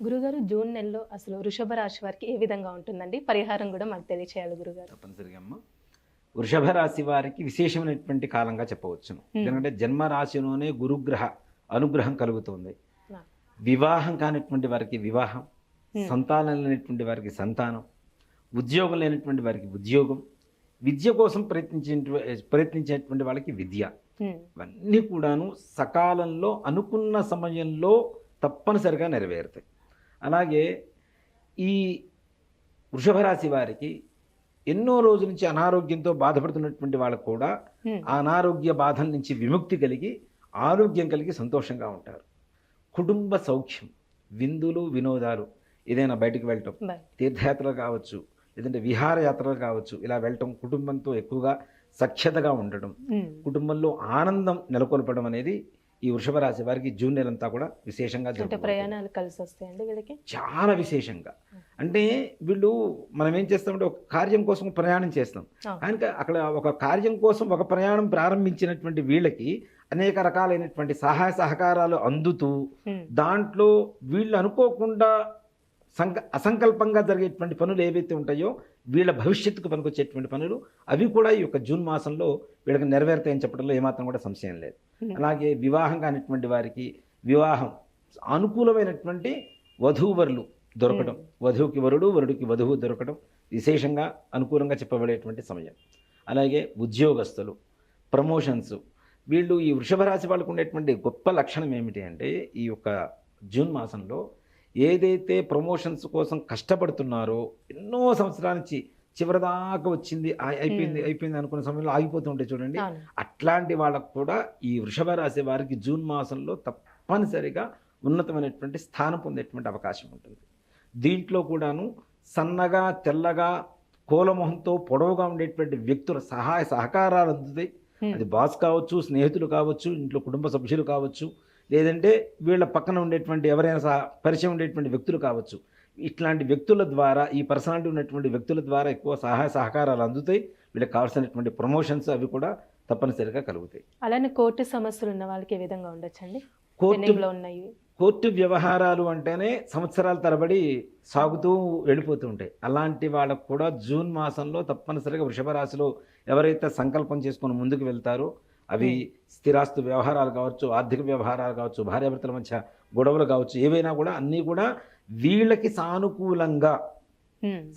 గురుగారు జూన్ నెలలో అసలు వృషభ రాశి వారికి ఏ విధంగా ఉంటుందండి? పరిహారం కూడా మాకు తెలియచేయాలి గురుగారు. తప్పనిసరిగా అమ్మ. వృషభ రాశి వారికి విశేషమైనటువంటి కాలంగా చెప్పవచ్చును. ఎందుకంటే జన్మ రాశిలోనే గురుగ్రహ అనుగ్రహం కలుగుతుంది. వివాహం కానిటువంటి వారికి వివాహం సంతానం లేనటువంటి వారికి సంతానం ఉద్యోగం లేనటువంటి వారికి ఉద్యోగం విద్య కోసం ప్రయత్నించే ప్రయత్నించేటువంటి వాళ్ళకి విద్య. ఇవన్నీ కూడాను సకాలంలో అనుకున్న సమయంలో తప్పనిసరిగా నెరవేరుతాయి. అలాగే ఈ వృషభ రాశి వారికి ఎన్నో రోజుల నుంచి అనారోగ్యంతో బాధపడుతున్నటువంటి వాళ్ళకు కూడా. ఆ అనారోగ్య బాధల నుంచి విముక్తి కలిగి ఆరోగ్యం కలిగి సంతోషంగా ఉంటారు కుటుంబ సౌఖ్యం విందులు వినోదాలు ఏదైనా బయటకు వెళ్ళటం తీర్థయాత్రలు కావచ్చు లేదంటే విహారయాత్రలు కావచ్చు ఇలా వెళ్ళటం కుటుంబంతో ఎక్కువగా సఖ్యతగా ఉండటం హ్మ్. కుటుంబంలో ఆనందం నెలకొల్పడం అనేది ఈ వృషభ రాశి వారికి జూన్ నెలంతా కూడా విశేషంగా ప్రయాణాలు కలిసి వస్తాయండి వీళ్ళకి చాలా విశేషంగా అంటే వీళ్ళు మనం ఏం చేస్తామంటే ఒక కార్యం కోసం ప్రయాణం చేస్తాం ఆ. కానీ అక్కడ ఒక కార్యం కోసం ఒక ప్రయాణం ప్రారంభించినటువంటి వీళ్ళకి అనేక రకాలైనటువంటి సహాయ సహకారాలు అందుతూ. దాంట్లో వీళ్ళు అనుకోకుండా సంక అసంకల్పంగా జరిగేటువంటి పనులు ఏవైతే ఉంటాయో వీళ్ళ భవిష్యత్తుకు పనికొచ్చేటువంటి పనులు అవి కూడా ఈ యొక్క జూన్ మాసంలో వీళ్ళకి నెరవేరుతాయని చెప్పడంలో ఏమాత్రం కూడా సంశయం లేదు. అలాగే వివాహం కానిటువంటి వారికి వివాహం అనుకూలమైనటువంటి వధూవరులు దొరకడం వధువుకి వరుడు వరుడికి వధువు దొరకడం విశేషంగా అనుకూలంగా చెప్పబడేటువంటి సమయం. అలాగే ఉద్యోగస్తులు ప్రమోషన్స్ వీళ్ళు ఈ వృషభ రాశి వాళ్ళకు ఉండేటువంటి గొప్ప లక్షణం ఏమిటి అంటే ఈ యొక్క జూన్ మాసంలో ఏదైతే ప్రమోషన్స్ కోసం కష్టపడుతున్నారో ఎన్నో సంవత్సరాల నుంచి చివరిదాకా వచ్చింది అయిపోయింది. అయిపోయింది అనుకున్న సమయంలో ఆగిపోతూ ఉంటాయి చూడండి అట్లాంటి వాళ్ళకు కూడా ఈ వృషభ రాశి వారికి జూన్ మాసంలో తప్పనిసరిగా ఉన్నతమైనటువంటి స్థానం పొందేటువంటి అవకాశం ఉంటుంది దీంట్లో కూడాను సన్నగా తెల్లగా కోలమొహంతో పొడవుగా ఉండేటువంటి వ్యక్తుల సహాయ సహకారాలు అందుతాయి. అది బాస్ కావచ్చు స్నేహితులు కావచ్చు ఇంట్లో కుటుంబ సభ్యులు కావచ్చు లేదంటే వీళ్ళ పక్కన ఉండేటువంటి ఎవరైనా సహా పరిచయం ఉండేటువంటి వ్యక్తులు కావచ్చు. ఇట్లాంటి వ్యక్తుల ద్వారా ఈ పర్సనాలిటీ ఉన్నటువంటి వ్యక్తుల ద్వారా ఎక్కువ సహాయ సహకారాలు అందుతాయి. వీళ్ళకి కావాల్సినటువంటి ప్రమోషన్స్ అవి కూడా తప్పనిసరిగా కలుగుతాయి. అలానే కోర్టు సమస్యలు ఉన్న వాళ్ళకి ఏ విధంగా ఉండొచ్చండి? కోర్టు పెండింగ్లో ఉన్నాయి కోర్టు వ్యవహారాలు అంటేనే సంవత్సరాల తరబడి సాగుతూ వెళ్ళిపోతూ ఉంటాయి. అలాంటి వాళ్ళకు కూడా జూన్ మాసంలో తప్పనిసరిగా వృషభ రాశిలో ఎవరైతే సంకల్పం చేసుకొని ముందుకు వెళ్తారో అవి స్థిరాస్తు వ్యవహారాలు కావచ్చు ఆర్థిక వ్యవహారాలు కావచ్చు భార్యాభర్తల మధ్య గొడవలు కావచ్చు ఏవైనా కూడా అన్నీ కూడా వీళ్ళకి సానుకూలంగా.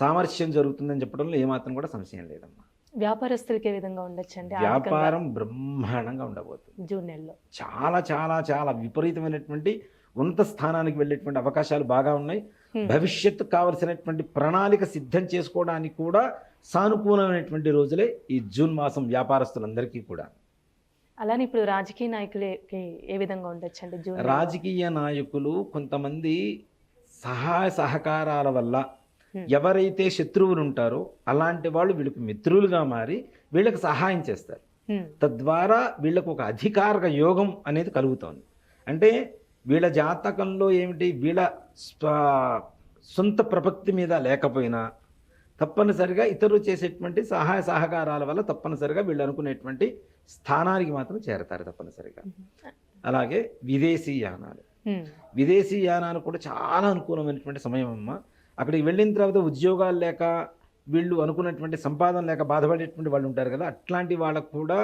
సామరస్యం జరుగుతుందని చెప్పడంలో ఏమాత్రం కూడా సంశయం లేదమ్మా. వ్యాపారస్తులకి విధంగా ఉండొచ్చండి? వ్యాపారం బ్రహ్మాండంగా ఉండబోతుంది. జూన్ నెలలో. చాలా చాలా చాలా విపరీతమైనటువంటి ఉన్నత స్థానానికి వెళ్ళేటువంటి అవకాశాలు బాగా ఉన్నాయి. భవిష్యత్తు కావలసినటువంటి ప్రణాళిక సిద్ధం చేసుకోవడానికి కూడా సానుకూలమైనటువంటి రోజులే ఈ జూన్ మాసం వ్యాపారస్తులందరికీ కూడా. అలానే ఇప్పుడు రాజకీయ నాయకులకి ఏ విధంగా ఉండొచ్చండి జూన్? రాజకీయ నాయకులు కొంతమంది సహాయ సహకారాల వల్ల. ఎవరైతే శత్రువులు ఉంటారో అలాంటి వాళ్ళు వీళ్ళకి మిత్రులుగా మారి వీళ్ళకి సహాయం చేస్తారు. తద్వారా వీళ్ళకు ఒక అధికారక యోగం అనేది కలుగుతోంది అంటే వీళ్ళ జాతకంలో ఏమిటి వీళ్ళ సొంత ప్రపక్తి మీద లేకపోయినా తప్పనిసరిగా ఇతరులు చేసేటువంటి సహాయ సహకారాల వల్ల తప్పనిసరిగా వీళ్ళు అనుకునేటువంటి స్థానానికి మాత్రం చేరతారు తప్పనిసరిగా. అలాగే విదేశీ యానాలు. విదేశీ యానాలు కూడా చాలా అనుకూలమైనటువంటి సమయం అమ్మ. అక్కడికి వెళ్ళిన తర్వాత ఉద్యోగాలు లేక వీళ్ళు అనుకున్నటువంటి సంపాదన లేక బాధపడేటువంటి వాళ్ళు ఉంటారు కదా అట్లాంటి వాళ్ళకు కూడా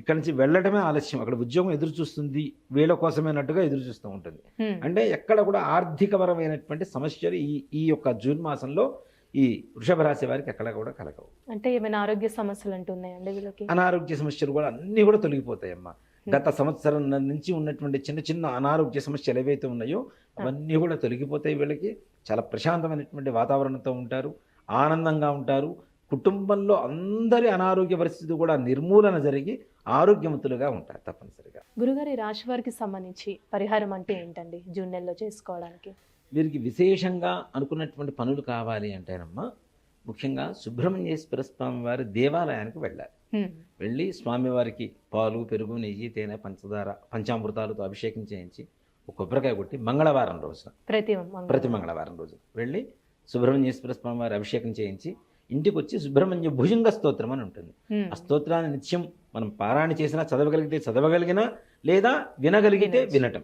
ఇక్కడి నుంచి వెళ్ళడమే ఆలస్యం. అక్కడ ఉద్యోగం ఎదురు చూస్తుంది వీళ్ళ కోసమేనట్టుగా ఎదురు చూస్తూ ఉంటుంది. అంటే ఎక్కడ కూడా ఆర్థికపరమైనటువంటి సమస్యలు ఈ ఈ యొక్క జూన్ మాసంలో ఈ వృషభ రాశి వారికి ఎక్కడ కూడా కలగవు. అంటే ఏమైనా ఆరోగ్య సమస్యలు అంటూ ఉన్నాయండి వీళ్ళకి? అనారోగ్య సమస్యలు కూడా అన్నీ కూడా తొలగిపోతాయమ్మా. గత సంవత్సరం నుంచి ఉన్నటువంటి చిన్న చిన్న అనారోగ్య సమస్యలు ఏవైతే ఉన్నాయో అవన్నీ కూడా తొలగిపోతాయి వీళ్ళకి. చాలా ప్రశాంతమైనటువంటి వాతావరణంతో ఉంటారు ఆనందంగా ఉంటారు. కుటుంబంలో అందరి అనారోగ్య పరిస్థితి కూడా నిర్మూలన జరిగి ఆరోగ్యవంతులుగా ఉంటారు తప్పనిసరిగా. గురుగారి రాశి వారికి సంబంధించి పరిహారం అంటే ఏంటండి? జూన్ నెలలో చేసుకోవడానికి. వీరికి విశేషంగా అనుకున్నటువంటి పనులు కావాలి అంటేనమ్మా ముఖ్యంగా సుబ్రహ్మణ్యేశ్వర స్వామి వారి దేవాలయానికి వెళ్ళాలి. వెళ్ళి స్వామివారికి పాలు పెరుగు నెయ్యి తేనె పంచదార పంచామృతాలతో అభిషేకం చేయించి ఒక కొబ్బరికాయ కొట్టి మంగళవారం రోజున ప్రతి. ప్రతి మంగళవారం రోజు వెళ్ళి సుబ్రహ్మణ్యేశ్వర స్వామి వారి అభిషేకం చేయించి ఇంటికి వచ్చి సుబ్రహ్మణ్య భుజంగ స్తోత్రం అని ఉంటుంది. ఆ స్తోత్రాన్ని నిత్యం మనం పారాయణ చేసినా చదవగలిగితే చదవగలిగినా లేదా వినగలిగితే. వినటం.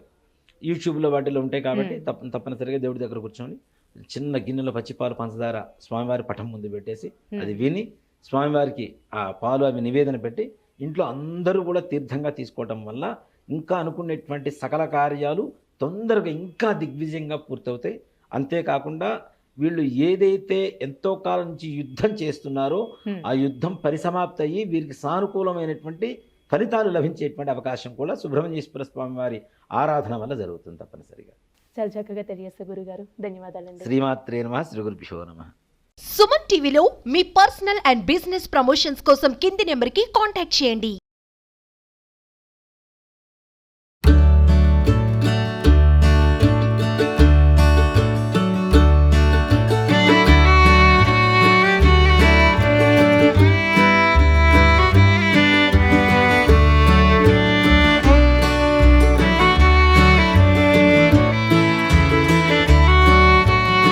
యూట్యూబ్లో వాటిలో ఉంటాయి కాబట్టి మ్మ్. తప్ప తప్పనిసరిగా దేవుడి దగ్గర కూర్చొని చిన్న గిన్నెలో పచ్చిపాలు పంచదార స్వామివారి పటం ముందు పెట్టేసి మ్మ్. అది విని స్వామివారికి ఆ పాలు అవి నివేదన పెట్టి ఇంట్లో అందరూ కూడా తీర్థంగా తీసుకోవటం వల్ల ఇంకా అనుకునేటువంటి సకల కార్యాలు తొందరగా ఇంకా దిగ్విజయంగా పూర్తవుతాయి అంతేకాకుండా వీళ్ళు ఏదైతే ఎంతో కాలం నుంచి యుద్ధం చేస్తున్నారో ఉమ్. ఆ యుద్ధం పరిసమాప్తి అయ్యి వీరికి సానుకూలమైనటువంటి ఫలితాలు లభించేటువంటి అవకాశం కూడా సుబ్రహ్మణ్యేశ్వర స్వామి వారి ఆరాధన వల్ల జరుగుతుంది తప్పనిసరిగా. చాలా చక్కగా తెలియజేస్తే గురుగారు. ధన్యవాదాలండి. శ్రీమాత్రే నమ శ్రీ గురుభ్యో నమ. సుమన్ టీవీలో మీ పర్సనల్ అండ్ బిజినెస్ ప్రమోషన్స్ కోసం కింది నెంబర్కి కాంటాక్ట్ చేయండి.